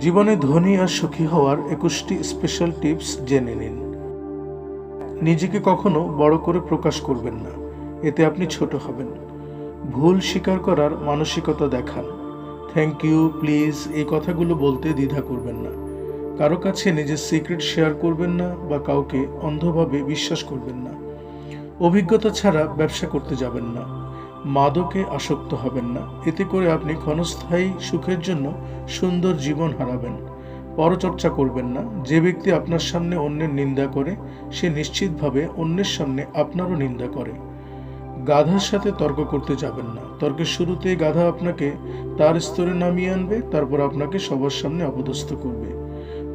জীবনে ধনী আর সুখী হওয়ার একুশটি স্পেশাল টিপস জেনে নিন। নিজেকে কখনো বড় করে প্রকাশ করবেন না, এতে আপনি ছোট হবেন। ভুল স্বীকার করার মানসিকতা দেখান। থ্যাংক ইউ প্লিজ এই কথাগুলো বলতে দ্বিধা করবেন না। কারও কাছে নিজের সিক্রেট শেয়ার করবেন না বা কাউকে অন্ধভাবে বিশ্বাস করবেন না। অভিজ্ঞতা ছাড়া ব্যবসা করতে যাবেন না। মাদকে আসক্ত হবেন না। এতে করে আপনি ক্ষণস্থায়ী সুখের জন্য সুন্দর জীবন হারাবেন। পরচর্চা করবেন না। যে ব্যক্তি আপনার সামনে অন্যের নিন্দা করে, সে নিশ্চিতভাবে অন্যের সামনে আপনারও নিন্দা করে। গাধার সাথে তর্ক করতে যাবেন না। তর্কের শুরুতেই গাধা আপনাকে তার স্তরে নামিয়ে আনবে, তারপর আপনাকে সবার সামনে অপদস্থ করবে।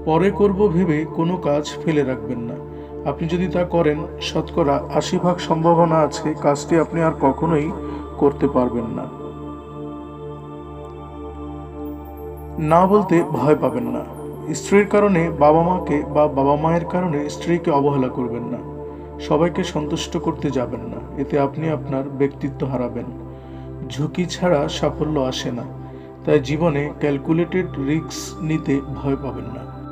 পরে করব ভেবে কোনো কাজ ফেলে রাখবেন না। আপনি যদি তা করেন, শতকরা আশি ভাগ সম্ভাবনা আছে কাজটি আপনি আর কখনোই করতে পারবেন না। না বলতে ভয় পাবেন না। স্ত্রীর কারণে বাবা মাকে বা বাবা মায়ের কারণে স্ত্রীকে অবহেলা করবেন না। সবাইকে সন্তুষ্ট করতে যাবেন না। এতে আপনি আপনার ব্যক্তিত্ব হারাবেন। ঝুঁকি ছাড়া সাফল্য আসে না। তাই জীবনে ক্যালকুলেটেড রিস্ক নিতে ভয় পাবেন না।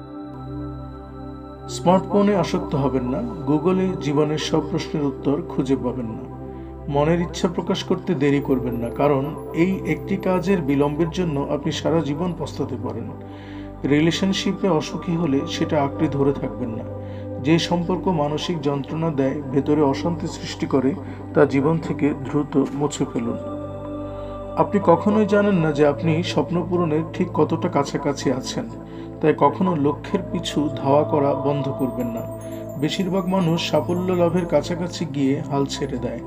স্মার্টফোনে আসক্ত হবেন না, গুগলে জীবনের সব প্রশ্নের উত্তর খুঁজে পাবেন না। মনের ইচ্ছা প্রকাশ করতে দেরি করবেন না, কারণ এই একটি কাজের বিলম্বের জন্য আপনি সারা জীবন পস্তাতে পারেন। রিলেশনশিপে অসুখী হলে সেটা আঁকড়ে ধরে থাকবেন না। যে সম্পর্ক মানসিক যন্ত্রণা দেয়, ভেতরে অশান্তি সৃষ্টি করে, তা জীবন থেকে দ্রুত মুছে ফেলুন। আপনি কখনোই জানেন না যে আপনি স্বপ্ন পূরণের ঠিক কতটা কাছাকাছি আছেন। তাই কখনো লক্ষ্যের পিছু ধাওয়া করা বন্ধ করবেন না। বেশিরভাগ মানুষ সাফল্য লাভের কাছাকাছি গিয়ে হাল ছেড়ে দেয়।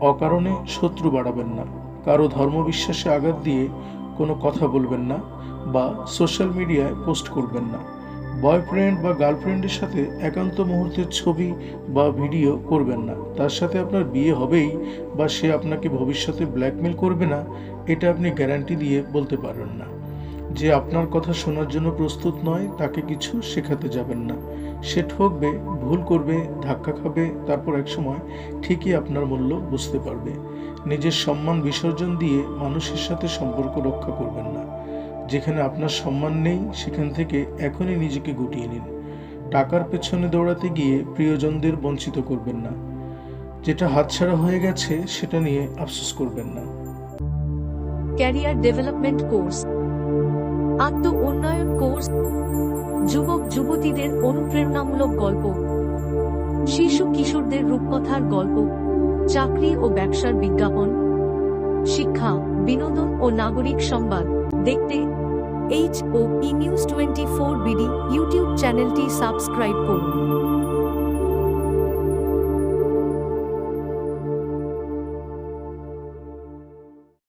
অকারণে শত্রু বাড়াবেন না। কারও ধর্মবিশ্বাসে আঘাত দিয়ে কোনো কথা বলবেন না বা সোশ্যাল মিডিয়ায় পোস্ট করবেন না। বয়ফ্রেন্ড বা গার্লফ্রেন্ডের সাথে একান্ত মুহূর্তের ছবি বা ভিডিও করবেন না। তার সাথে আপনার বিয়ে হবেই বা সে আপনাকে ভবিষ্যতে ব্ল্যাকমেল করবে না, এটা আপনি গ্যারান্টি দিয়ে বলতে পারেন না। যে আপনার কথা শোনার জন্য প্রস্তুত নয়, তাকে কিছু শেখাতে যাবেন না। সে ঠকবে, ভুল করবে, ধাক্কা খাবে, তারপর একসময় ঠিকই আপনার মূল্য বুঝতে পারবে। নিজের সম্মান বিসর্জন দিয়ে মানুষের সাথে সম্পর্ক রক্ষা করবেন না। যেখানে আপনার সম্মান নেই, সেখান থেকে এখনই নিজেকে গুটিয়ে নিন। টাকার পেছনে দৌড়াতে গিয়ে প্রিয়জনদের বঞ্চিত করবেন না। যেটা হাতছাড়া হয়ে গেছে, সেটা নিয়ে আফসোস করবেন না। ক্যারিয়ার ডেভেলপমেন্ট কোর্স আত্ম উন্নয়ন কোর্স, যুবক, যুবতীদের অনুপ্রেরণামূলক গল্প, শিশু, কিশোরদের রূপকথার গল্প, চাকরি ও ব্যবসার বিজ্ঞাপন, শিক্ষা, বিনোদন ও নাগরিক সংবাদ। দেখতে H O E news twenty four BD YouTube চ্যানেলটি সাবস্ক্রাইব করুন।